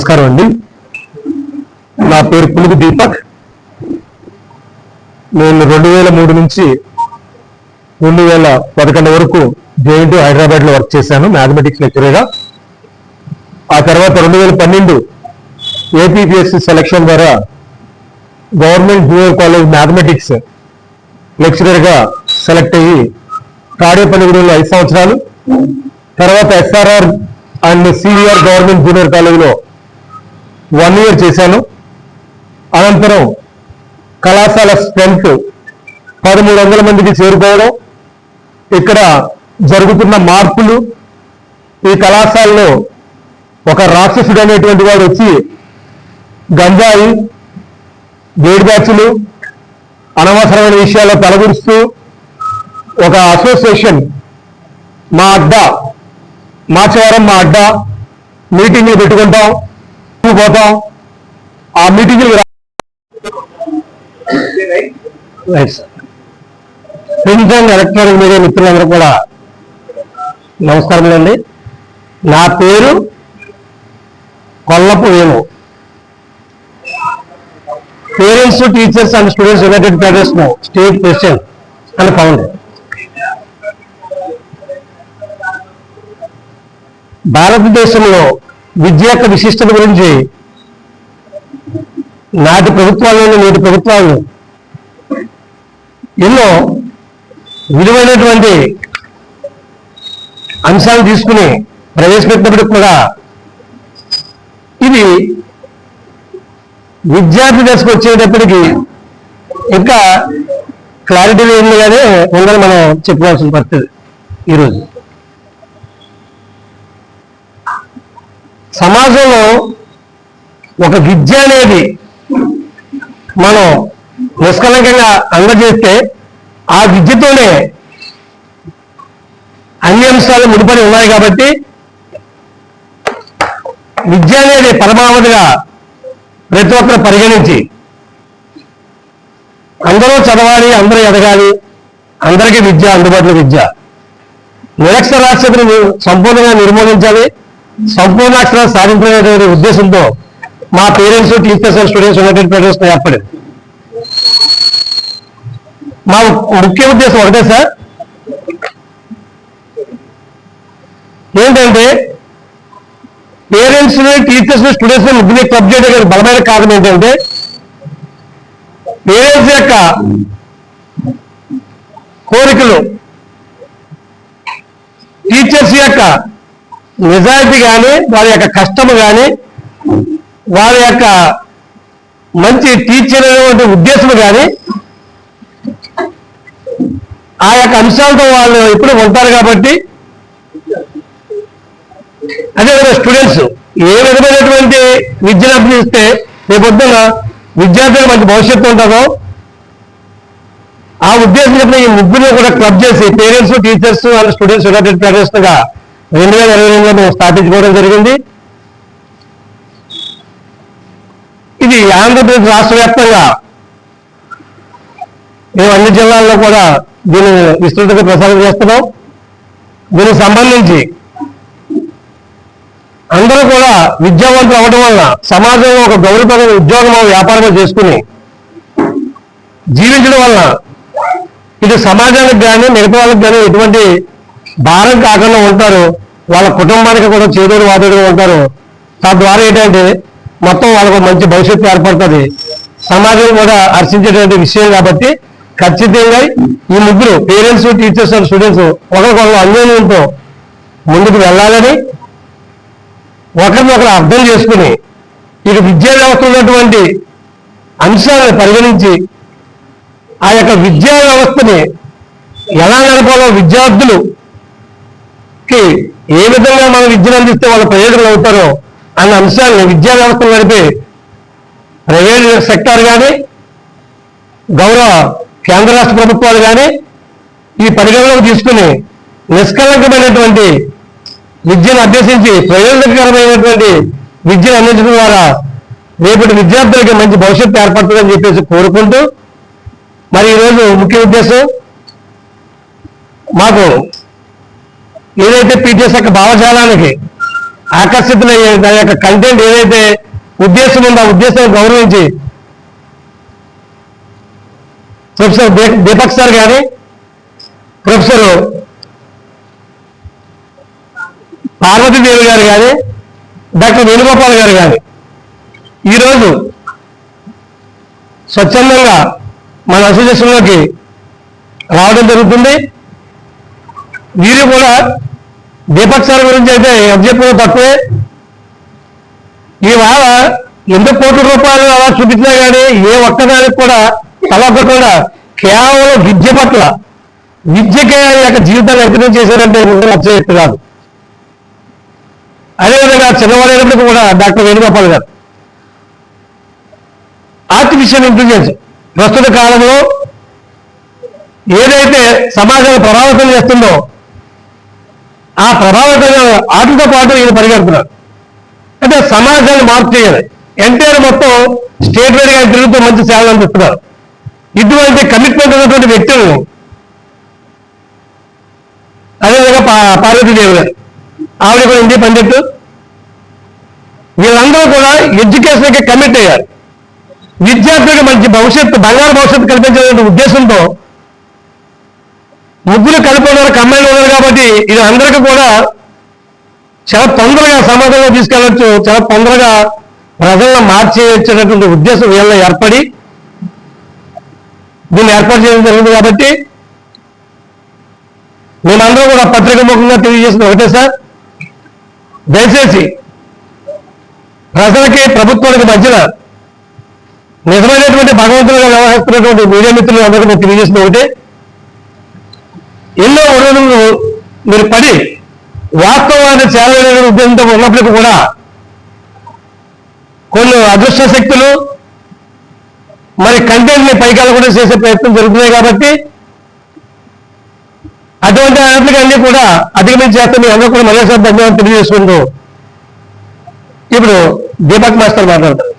నమస్కారం అండి. నా పేరు పులుగు దీపక్. నేను రెండు వేల మూడు నుంచి రెండు వేల పదకొండు వరకు జేఎన్టీ హైదరాబాద్లో వర్క్ చేశాను మ్యాథమెటిక్స్ లెక్చరర్గా ఆ తర్వాత రెండు వేల పన్నెండు ఏపీపీఎస్సీ సెలక్షన్ ద్వారా గవర్నమెంట్ జూనియర్ కాలేజ్ మ్యాథమెటిక్స్ లెక్చరర్గా సెలెక్ట్ అయ్యి తాడేపల్లిగూడెంలో ఐదు సంవత్సరాలు. తర్వాత SRR and senior government junior కాలేజీలో వన్ ఇయర్ చేశాను. అనంతరం కళాశాల స్ట్రెంత్ పదమూడు వందల మందికి చేరుకోవడం ఇక్కడ జరుగుతున్న మార్పులు ఈ కళాశాలలో ఒక రాక్షసుడు అనేటువంటి వాడు వచ్చి గంజాయి వేడి అనవసరమైన విషయాల్లో తలగురుస్తూ ఒక అసోసియేషన్ మా అడ్డా మాచవరం మా అడ్డా మీటింగ్లు పెట్టుకుంటాం. పోతాం ఆ meeting right print electronic media మిత్రులందరూ కూడా నమస్కారం అండి. నా పేరు Kollapu Venu. Parents teachers and students united federation state president and founder భారతదేశంలో విద్య యొక్క విశిష్టత గురించి నాటి ప్రభుత్వాలను నేటి ప్రభుత్వాలు ఎన్నో విలువైనటువంటి అంశాలు తీసుకుని ప్రవేశపెట్టినప్పటికి కూడా ఇది విద్యార్థి దశకు వచ్చేటప్పటికి ఇంకా క్లారిటీ లేనిగానే ఉందని మనం చెప్పుకోవాల్సిన పరిస్థితి ఈరోజు. సమాజంలో ఒక విద్య అనేది మనం నిష్కలంకంగా అందజేస్తే ఆ విద్యతోనే అన్ని అంశాలు ముడిపడి ఉన్నాయి కాబట్టి విద్య అనేది పరమావధిగా ప్రతి ఒక్కరు పరిగణించి అందరూ చదవాలి అందరూ ఎదగాలి అందరికీ విద్య అందుబాటులో విద్య. నిరక్షరాస్యతను సంపూర్ణంగా నిర్మూలించాలి. సంపూర్ణాక్షరం సాధించడం ఉద్దేశంతో మా parents teachers and students united federation ఏర్పడింది మా ముఖ్య ఉద్దేశం ఒకటే సార్. ఏంటంటే పేరెంట్స్ని టీచర్స్ని స్టూడెంట్స్ని ముగ్గురిని క్లబ్ చేయడం బలమైన కారణం ఏంటంటే పేరెంట్స్ యొక్క కోరికలు టీచర్స్ యొక్క నిజాయితీ కానీ వారి యొక్క కష్టము కానీ వారి యొక్క మంచి టీచర్ అనేటువంటి ఉద్దేశం కానీ ఆ యొక్క అంశాలతో వాళ్ళు ఎప్పుడు ఉంటారు కాబట్టి అదేవిధంగా స్టూడెంట్స్ ఏ విధమైనటువంటి విద్యను అభ్యసిస్తే రేపొద్దున విద్యార్థులకు మంచి భవిష్యత్తు ఉంటుందో ఆ ఉద్దేశం చెప్పిన ఈ ముగ్గురు కూడా క్లబ్ చేసి parents teachers and students united పేరెంట్స్గా రెండు వేల ఇరవై రెండులో మేము స్థాపించుకోవడం జరిగింది. ఇది ఆంధ్రప్రదేశ్ రాష్ట్ర వ్యాప్తంగా మేము అన్ని జిల్లాల్లో కూడా దీన్ని విస్తృతంగా ప్రసారం చేస్తున్నాం. దీనికి సంబంధించి అందరూ కూడా విద్యావంతులు అవ్వడం వల్ల సమాజంలో ఒక గౌరవపరమైన ఉద్యోగం వ్యాపారమో చేసుకుని జీవించడం వల్ల ఇది సమాజానికి కానీ మిగతా వాళ్ళకి కానీ ఎటువంటి భారం కాకుండా ఉంటారు. వాళ్ళ కుటుంబానికి కూడా చేదోడు వాదోడుగా ఉంటారు. తద్వారా ఏంటంటే మొత్తం వాళ్ళకు మంచి భవిష్యత్తు ఏర్పడుతుంది. సమాజం కూడా హర్షించేటువంటి విషయం కాబట్టి ఖచ్చితంగా ఈ ముగ్గురు పేరెంట్స్ టీచర్స్ అండ్ స్టూడెంట్స్ ఒకరికొకరు అన్యోన్యంతో ముందుకు వెళ్ళాలని ఒకరినొకరు అర్థం చేసుకుని ఇటు విద్యా వ్యవస్థ ఉన్నటువంటి అంశాలను పరిగణించి ఆ యొక్క విద్యా వ్యవస్థని ఎలా నడపాలో కి ఏ విధంగా మనం విద్యను అందిస్తే వాళ్ళు ప్రయోజనం అవుతారో అన్న అంశాలను విద్యా వ్యవస్థను నడిపే ప్రైవేట్ సెక్టార్ కానీ గౌరవ కేంద్ర రాష్ట్ర ప్రభుత్వాలు కానీ ఈ పరిగణలోకి తీసుకుని నిష్కలంకమైనటువంటి విద్యను అభ్యసించి ప్రయోజనకరమైనటువంటి విద్యను అందించడం ద్వారా రేపటి విద్యార్థులకి మంచి భవిష్యత్తు ఏర్పడుతుందని చెప్పేసి కోరుకుంటూ మరి ఈరోజు ముఖ్య ఉద్దేశం మాకు ఏదైతే పీటీఎస్ యొక్క భావజాలానికి ఆకర్షితులయ్యే దాని యొక్క కంటెంట్ ఏదైతే ఉద్దేశం ఉందో ఆ ఉద్దేశాన్ని గౌరవించి ప్రొఫెసర్ దీపక్ సార్ కానీ ప్రొఫెసర్ పార్వతీదేవి గారు కానీ డాక్టర్ వేణుగోపాల్ గారు కానీ ఈరోజు స్వచ్ఛందంగా మన అసోసియేషన్లోకి రావడం జరుగుతుంది. వీరు కూడా దీపక్ సార్ గురించి అయితే చెప్పడం తక్కువే ఇవాళ ఎన్ని కోట్ల రూపాయలు అలా చూపించినా కానీ ఏ ఒక్కదానికి కూడా తలపకుండా కేవలం విద్య పట్ల విద్యకే యొక్క జీవితాన్ని అంకితం చేశారంటే నచ్చేట్టు కాదు అదేవిధంగా చిన్నవాడైనప్పుడు కూడా డాక్టర్ వేణుగోపాల్ గారు ఆర్టిఫిషియల్ ఇంటెలిజెన్స్ ప్రస్తుత కాలంలో ఏదైతే సమాజాన్ని ప్రభావితం చేస్తుందో ఆ ప్రభావితంగా వాటితో పాటు ఈయన పరిగెడుతున్నారు. అంటే సమాజాన్ని మార్పు చేయాలి. ఎన్టీఆర్ మొత్తం స్టేట్ వైడ్గా తిరుగుతూ మంచి సేవలు అందిస్తున్నారు. ఇటువంటి కమిట్మెంట్ ఉన్నటువంటి వ్యక్తులు అదేవిధంగా పా- పార్వతీదేవి గారు. ఆవిడ కూడా ఇండి పండిట్ వీళ్ళందరూ కూడా ఎడ్యుకేషన్కి కమిట్ అయ్యారు. విద్యార్థులకు మంచి భవిష్యత్తు బంగారు భవిష్యత్తు కల్పించాలనే ఉద్దేశంతో ముగ్గురు కలిపి ఉన్నారు కమ్మాయిలు ఉన్నారు కాబట్టి ఇది అందరికీ కూడా చాలా తొందరగా సమాజంలో తీసుకెళ్ళచ్చు చాలా తొందరగా ప్రజలను మార్చేసేటటువంటి ఉద్దేశం వీళ్ళ ఏర్పడి దీన్ని ఏర్పాటు చేయడం జరిగింది కాబట్టి మేమందరం కూడా పత్రిక ముఖంగా తెలియజేసింది ఒకటే సార్. దయచేసి ప్రజలకి ప్రభుత్వానికి మధ్యన నిజమైనటువంటి భగవంతులుగా వ్యవహరిస్తున్నటువంటి మీడియా మిత్రులు అందరికీ తెలియజేసిన ఒకటే. ఎన్నో ఒడవులు మీరు పడి వాస్తవాన్ని చేరలేని ఉద్యమంతో ఉన్నప్పటికీ కూడా కొన్ని అదృష్ట శక్తులు మరి కంటెంట్ని పైకాలు కూడా చేసే ప్రయత్నం జరుగుతున్నాయి కాబట్టి అటువంటి వాటికి కూడా అధిగమించి చేస్తే మీ అందరూ కూడా మరోసారి ధన్యవాదాలు తెలియజేసుకుంటూ ఇప్పుడు దీపక్ మాస్టర్ మాట్లాడతారు.